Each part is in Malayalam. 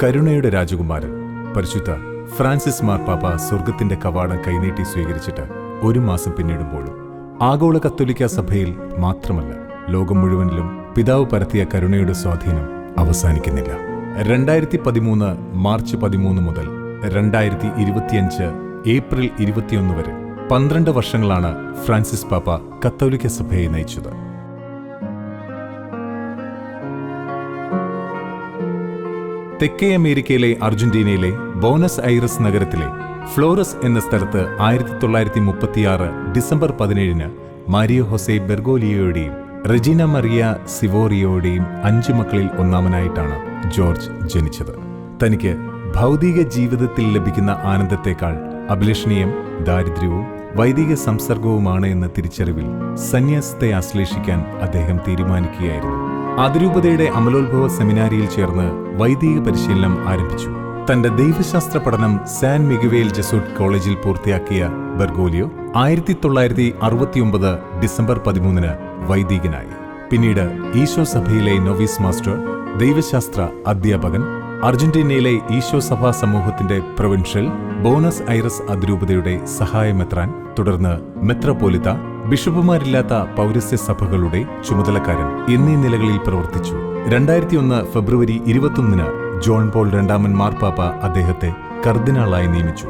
കരുണയുടെ രാജകുമാരൻ പരിശുദ്ധ ഫ്രാൻസിസ് മാർപ്പാപ്പ സ്വർഗത്തിന്റെ കവാടം കൈനീട്ടി സ്വീകരിച്ചിട്ട് ഒരു മാസം പിന്നിടുമ്പോഴും ആഗോള കത്തോലിക്ക സഭയിൽ മാത്രമല്ല ലോകം മുഴുവനിലും പിതാവ് പരത്തിയ കരുണയുടെ സ്വാധീനം അവസാനിക്കുന്നില്ല. രണ്ടായിരത്തി പതിമൂന്ന് മാർച്ച് പതിമൂന്ന് മുതൽ രണ്ടായിരത്തി ഇരുപത്തിയഞ്ച് ഏപ്രിൽ ഇരുപത്തിയൊന്ന് വരെ പന്ത്രണ്ട് വർഷങ്ങളാണ് ഫ്രാൻസിസ് പാപ്പ കത്തോലിക്ക സഭയെ നയിച്ചത്. തെക്കേ അമേരിക്കയിലെ അർജന്റീനയിലെ ബോനസ് ഐറസ് നഗരത്തിലെ ഫ്ലോറസ് എന്ന സ്ഥലത്ത് ആയിരത്തി തൊള്ളായിരത്തി മുപ്പത്തിയാറ് ഡിസംബർ പതിനേഴിന് മാരിയോ ഹൊസെ ബെർഗോലിയോയുടെയും റെജീന മറിയ സിവോറിയോയുടെയും അഞ്ചു മക്കളിൽ ഒന്നാമനായിട്ടാണ് ജോർജ് ജനിച്ചത്. തനിക്ക് ഭൗതിക ജീവിതത്തിൽ ലഭിക്കുന്ന ആനന്ദത്തെക്കാൾ അഭിലഷണീയം ദാരിദ്ര്യവും വൈദിക സംസർഗവുമാണ് എന്ന തിരിച്ചറിവിൽ സന്യാസത്തെ ആശ്ലേഷിക്കാൻ അദ്ദേഹം തീരുമാനിക്കുകയായിരുന്നു. അതിരൂപതയുടെ അമലോത്ഭവ സെമിനാരിയിൽ ചേർന്ന് വൈദിക പരിശീലനം ആരംഭിച്ചു. തന്റെ ദൈവശാസ്ത്ര പഠനം സാൻ മിഗുവേൽ ജസൂട്ട് കോളേജിൽ പൂർത്തിയാക്കിയ ബെർഗോലിയോ ആയിരത്തി തൊള്ളായിരത്തി അറുപത്തിയൊമ്പത് ഡിസംബർ പതിമൂന്നിന് വൈദികനായി. പിന്നീട് ഈശോ സഭയിലെ നൊവീസ് മാസ്റ്റർ ദൈവശാസ്ത്ര അധ്യാപകൻ അർജന്റീനയിലെ ഈശോ സഭാ സമൂഹത്തിന്റെ പ്രൊവിൻഷ്യൽ ബോണസ് ഐറസ് അതിരൂപതയുടെ സഹായമെത്രാൻ തുടർന്ന് മെത്രപോലിത്ത ബിഷപ്പുമാരില്ലാത്ത പൗരസ്യ സഭകളുടെ ചുമതലക്കാരൻ എന്നീ നിലകളിൽ പ്രവർത്തിച്ചു. രണ്ടായിരത്തി ഒന്ന് ഫെബ്രുവരി ഇരുപത്തൊന്നിന് ജോൺ പോൾ രണ്ടാമൻ മാർപ്പാപ്പ അദ്ദേഹത്തെ കർദിനാളായി നിയമിച്ചു.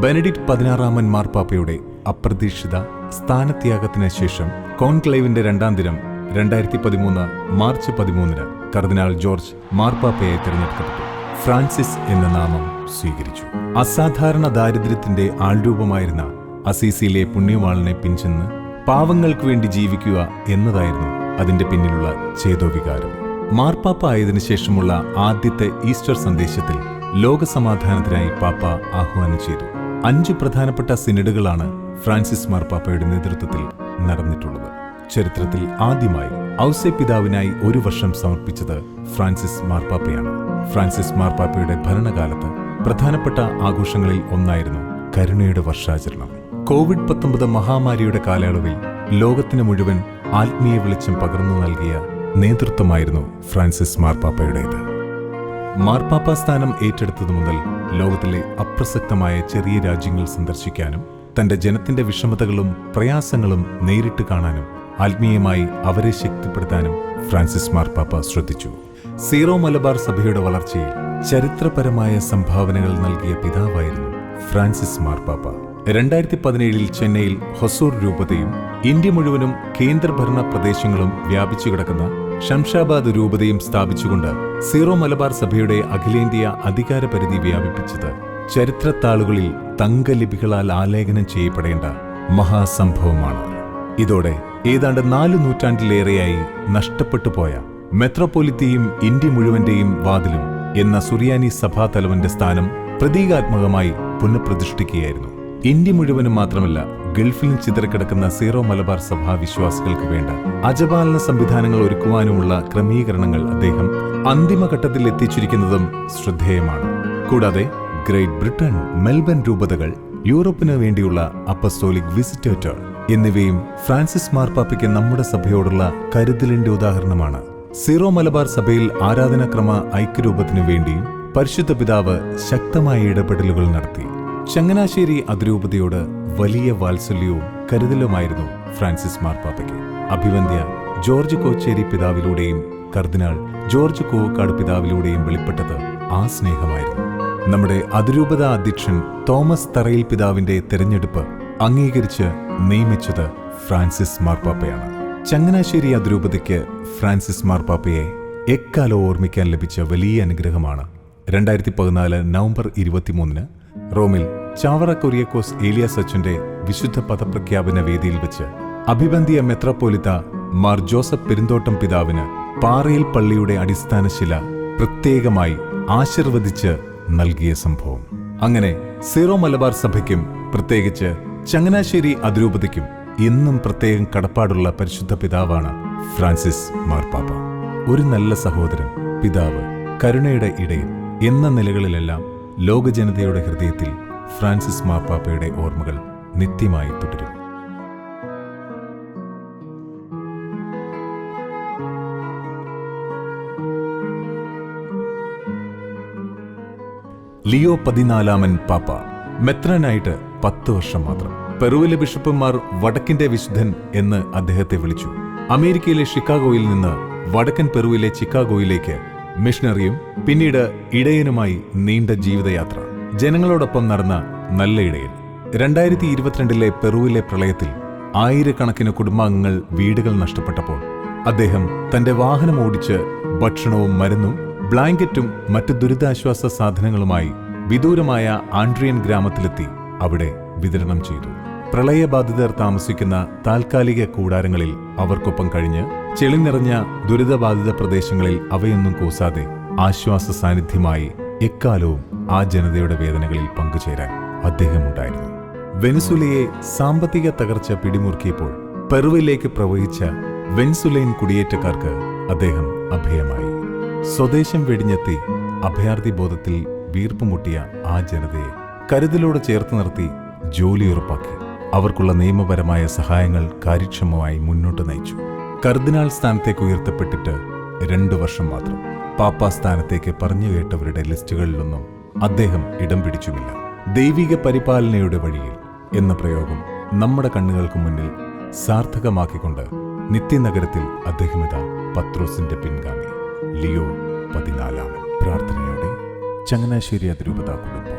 ബെനഡിക്ട് പതിനാറാമൻ മാർപ്പാപ്പയുടെ അപ്രതീക്ഷിത സ്ഥാനത്യാഗത്തിന് ശേഷം കോൺക്ലേവിന്റെ രണ്ടാം ദിനം രണ്ടായിരത്തി പതിമൂന്ന് മാർച്ച് പതിമൂന്നിന് കർദിനാൾ ജോർജ് മാർപ്പാപ്പയായി തിരഞ്ഞെടുക്കപ്പെട്ടു. ഫ്രാൻസിസ് എന്ന നാമം സ്വീകരിച്ചു. അസാധാരണ ദാരിദ്ര്യത്തിന്റെ ആൾരൂപമായിരുന്ന അസീസിയിലെ പുണ്യവാളിനെ പിൻചെന്ന് പാവങ്ങൾക്ക് വേണ്ടി ജീവിക്കുക എന്നതായിരുന്നു അതിന്റെ പിന്നിലുള്ള ചേതോവികാരം. മാർപ്പാപ്പ ആയതിനു ശേഷമുള്ള ആദ്യത്തെ ഈസ്റ്റർ സന്ദേശത്തിൽ ലോകസമാധാനത്തിനായി പാപ്പ ആഹ്വാനം ചെയ്തു. അഞ്ച് പ്രധാനപ്പെട്ട സിനഡുകളാണ് ഫ്രാൻസിസ് മാർപ്പാപ്പയുടെ നേതൃത്വത്തിൽ നടന്നിട്ടുള്ളത്. ചരിത്രത്തിൽ ആദ്യമായി ഔസെ പിതാവിനായി ഒരു വർഷം സമർപ്പിച്ചത് ഫ്രാൻസിസ് മാർപ്പാപ്പയാണ്. ഫ്രാൻസിസ് മാർപ്പാപ്പയുടെ ഭരണകാലത്ത് പ്രധാനപ്പെട്ട ആഘോഷങ്ങളിൽ ഒന്നായിരുന്നു കരുണയുടെ വർഷാചരണം. കോവിഡ് പത്തൊമ്പത് മഹാമാരിയുടെ കാലയളവിൽ ലോകത്തിന് മുഴുവൻ ആത്മീയ വെളിച്ചം പകർന്നു നൽകിയ നേതൃത്വമായിരുന്നു ഫ്രാൻസിസ് മാർപ്പാപ്പയുടേത്. മാർപ്പാപ്പ സ്ഥാനം ഏറ്റെടുത്തതു മുതൽ ലോകത്തിലെ അപ്രസക്തമായ ചെറിയ രാജ്യങ്ങൾ സന്ദർശിക്കാനും തന്റെ ജനത്തിന്റെ വിഷമതകളും പ്രയാസങ്ങളും നേരിട്ട് കാണാനും ആത്മീയമായി അവരെ ശക്തിപ്പെടുത്താനും ഫ്രാൻസിസ് മാർപ്പാപ്പ ശ്രദ്ധിച്ചു. സീറോ മലബാർ സഭയുടെ വളർച്ചയിൽ ചരിത്രപരമായ സംഭാവനകൾ നൽകിയ പിതാവായിരുന്നു ഫ്രാൻസിസ് മാർപ്പാപ്പ. രണ്ടായിരത്തി പതിനേഴിൽ ചെന്നൈയിൽ ഹൊസൂർ രൂപതയും ഇന്ത്യ മുഴുവനും കേന്ദ്രഭരണ പ്രദേശങ്ങളും വ്യാപിച്ചു കിടക്കുന്ന ഷംഷാബാദ് രൂപതയും സ്ഥാപിച്ചുകൊണ്ട് സീറോ മലബാർ സഭയുടെ അഖിലേന്ത്യാ അധികാര പരിധി വ്യാപിപ്പിച്ചത് ചരിത്രത്താളുകളിൽ തങ്കലിപികളാൽ ആലേഖനം ചെയ്യപ്പെടേണ്ട മഹാസംഭവമാണ്. ഇതോടെ ഏതാണ്ട് നാല് നൂറ്റാണ്ടിലേറെയായി നഷ്ടപ്പെട്ടു പോയ മെത്രോപൊലിത്തിയും ഇന്ത്യ മുഴുവന്റെയും വാതിലും എന്ന സുറിയാനി സഭാതലവന്റെ സ്ഥാനം പ്രതീകാത്മകമായി പുനഃപ്രതിഷ്ഠിക്കുകയായിരുന്നു. ഇന്ത്യ മുഴുവനും മാത്രമല്ല ഗൾഫിലും ചിതറിക്കിടക്കുന്ന സീറോ മലബാർ സഭാ വിശ്വാസികൾക്ക് വേണ്ട അജപാലന സംവിധാനങ്ങൾ ഒരുക്കുവാനുമുള്ള ക്രമീകരണങ്ങൾ അദ്ദേഹം അന്തിമഘട്ടത്തിൽ എത്തിച്ചിരിക്കുന്നതും ശ്രദ്ധേയമാണ്. കൂടാതെ ഗ്രേറ്റ് ബ്രിട്ടൻ മെൽബൺ രൂപതകൾ യൂറോപ്പിന് വേണ്ടിയുള്ള അപ്പസ്റ്റോലിക് വിസിറ്റേറ്റർ എന്നിവയും ഫ്രാൻസിസ് മാർപ്പാപ്പയ്ക്ക് നമ്മുടെ സഭയോടുള്ള കരുതലിന്റെ ഉദാഹരണമാണ്. സീറോ മലബാർ സഭയിൽ ആരാധനാക്രമ ഐക്യരൂപത്തിനു വേണ്ടിയും പരിശുദ്ധ പിതാവ് ശക്തമായ ഇടപെടലുകൾ നടത്തി. ചങ്ങനാശ്ശേരി അതിരൂപതയോട് വലിയ വാത്സല്യവും കരുതലുമായിരുന്നു ഫ്രാൻസിസ് മാർപ്പാപ്പയ്ക്ക്. അഭിവന്ധ്യ ജോർജ് കോച്ചേരി പിതാവിലൂടെയും കർദിനാൾ ജോർജ് കോവക്കാട് പിതാവിലൂടെയും വെളിപ്പെട്ടത് ആ സ്നേഹമായിരുന്നു. നമ്മുടെ അതിരൂപത അധ്യക്ഷൻ തോമസ് തറയിൽ പിതാവിന്റെ തെരഞ്ഞെടുപ്പ് അംഗീകരിച്ച് നിയമിച്ചത് ഫ്രാൻസിസ് മാർപ്പാപ്പയാണ്. ചങ്ങനാശ്ശേരി അതിരൂപതയ്ക്ക് ഫ്രാൻസിസ് മാർപ്പാപ്പയെ എക്കാലം ഓർമ്മിക്കാൻ ലഭിച്ച വലിയ അനുഗ്രഹമാണ് രണ്ടായിരത്തി പതിനാല് നവംബർ ഇരുപത്തിമൂന്നിന് റോമിൽ ചാവറ കൊറിയക്കോസ് ഏലിയ സച്ചിന്റെ വിശുദ്ധ പദപ്രഖ്യാപന വേദിയിൽ വെച്ച് അഭിബന്ധിയ മെത്രാപ്പോലിത്ത മാർ ജോസഫ് പെരുന്തോട്ടം പിതാവിന് പാറയിൽ പള്ളിയുടെ അടിസ്ഥാന ശില പ്രത്യേകമായി ആശീർവദിച്ച് നൽകിയ സംഭവം. അങ്ങനെ സീറോ മലബാർ സഭയ്ക്കും പ്രത്യേകിച്ച് ചങ്ങനാശ്ശേരി അതിരൂപതയ്ക്കും എന്നും പ്രത്യേകം കടപ്പാടുള്ള പരിശുദ്ധ പിതാവാണ് ഫ്രാൻസിസ് മാർപ്പാപ്പ ഒരു നല്ല സഹോദരൻ പിതാവ് കരുണയുടെ ഇടയിൽ എന്ന നിലകളിലെല്ലാം ലോകജനതയുടെ ഹൃദയത്തിൽ ഫ്രാൻസിസ് മാർപ്പാപ്പയുടെ ഓർമ്മകൾ നിത്യമായി തുടരും. ലിയോ പതിനാലാമൻ പാപ്പ മെത്രനായിട്ട് പത്ത് വർഷം മാത്രം. പെറുവിലെ ബിഷപ്പുമാർ വടക്കിന്റെ വിശുദ്ധൻ എന്ന് അദ്ദേഹത്തെ വിളിച്ചു. അമേരിക്കയിലെ ഷിക്കാഗോയിൽ നിന്ന് വടക്കൻ പെറുവിലെ ചിക്കാഗോയിലേക്ക് മിഷണറിയും പിന്നീട് ഇടയനുമായി നീണ്ട ജീവിതയാത്ര. ജനങ്ങളോടൊപ്പം നടന്ന നല്ല ഇടയൻ. രണ്ടായിരത്തി ഇരുപത്തിരണ്ടിലെ പെറുവിലെ പ്രളയത്തിൽ ആയിരക്കണക്കിന് കുടുംബാംഗങ്ങൾ വീടുകൾ നഷ്ടപ്പെട്ടപ്പോൾ അദ്ദേഹം തന്റെ വാഹനം ഓടിച്ച് ഭക്ഷണവും മരുന്നും ബ്ലാങ്കറ്റും മറ്റ് ദുരിതാശ്വാസ സാധനങ്ങളുമായി വിദൂരമായ ആൻഡ്രിയൻ ഗ്രാമത്തിലെത്തി അവിടെ വിതരണം ചെയ്തു. പ്രളയബാധിതർ താമസിക്കുന്ന താൽക്കാലിക കൂടാരങ്ങളിൽ അവർക്കൊപ്പം കഴിഞ്ഞ് ചെളി നിറഞ്ഞ ദുരിതബാധിത പ്രദേശങ്ങളിൽ അവയൊന്നും കൂസാതെ ആശ്വാസ സാന്നിധ്യമായി എക്കാലവും ആ ജനതയുടെ വേദനകളിൽ പങ്കുചേരാൻ അദ്ദേഹമുണ്ടായിരുന്നു. വെനിസുലയെ സാമ്പത്തിക തകർച്ച പിടിമുറുക്കിയപ്പോൾ പെറുവിലേക്ക് പ്രവഹിച്ച വെൻസുലൈൻ കുടിയേറ്റക്കാർക്ക് അദ്ദേഹം അഭയമായി. സ്വദേശം വെടിഞ്ഞെത്തി അഭയാർത്ഥി ബോധത്തിൽ വീർപ്പുമുട്ടിയ ആ ജനതയെ കരുതലോടെ ചേർത്ത് നിർത്തി ജോലി ഉറപ്പാക്കി. അവർക്കുള്ള നിയമപരമായ സഹായങ്ങൾ കാര്യക്ഷമമായി മുന്നോട്ട് നയിച്ചു. കർദിനാൾ സ്ഥാനത്തേക്ക് ഉയർത്തപ്പെട്ടിട്ട് രണ്ടു വർഷം മാത്രം. പാപ്പാ സ്ഥാനത്തേക്ക് പറഞ്ഞു കേട്ടവരുടെ ലിസ്റ്റുകളിലൊന്നും അദ്ദേഹം ഇടം പിടിച്ചുമില്ല. ദൈവിക പരിപാലനയുടെ വഴിയിൽ എന്ന പ്രയോഗം നമ്മുടെ കണ്ണുകൾക്ക് മുന്നിൽ സാർത്ഥകമാക്കിക്കൊണ്ട് നിത്യനഗരത്തിൽ അദ്ദേഹമിതാ പത്രോസിന്റെ പിൻഗാമി ലിയോ പതിനാലാണ് പ്രാർത്ഥനയോടെ ചങ്ങനാശ്ശേരി അതിരൂപതാ കുടുംബം.